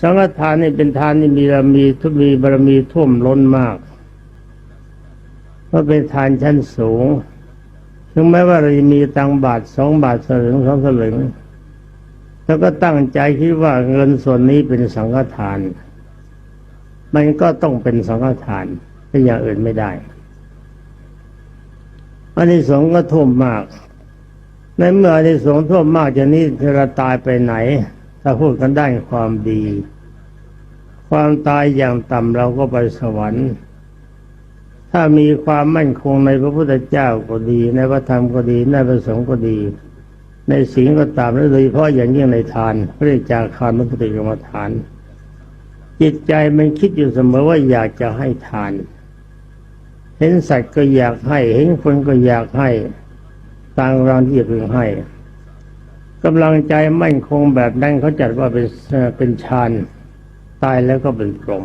สังฆทานนี่เป็นทานที่มีบารมีทุมีบารมีท่วมล้นมากเพราะเป็นทานชั้นสูงถึงแม้ว่าเราจะมีตังบาทสองบาทสลึงสองสลึงแล้วก็ตั้งใจคิดว่าเงินส่วนนี้เป็นสังฆทาน มันก็ต้องเป็นสังฆทานเป็นอย่างอื่นไม่ได้อันนี้สงส์ก็ท่วมมาก ในเมื่ออันนี้สงส์ท่วมมากจะนี้เราตายไปไหน ถ้าพูดกันได้ความดี ความตายอย่างต่ำเราก็ไปสวรรค์ ถ้ามีความมั่นคงในพระพุทธเจ้าก็ดี ในพระธรรมก็ดี ในพระสงฆ์ก็ดี ในศีลก็ตามและโดยเฉพาะอย่างยิ่งในทานเรียกจากคารมุปติกรรมฐาน จิตใจมันคิดอยู่เสมอว่าอยากจะให้ทาน เห็นสัตว์ก็อยากให้ เห็นคนก็อยากให้ต่างเราที่จะพึงให้ กำลังใจมั่นคงแบบนั้นเขาจัดว่าเป็นเป็นฌานตายแล้วก็เป็นพรหม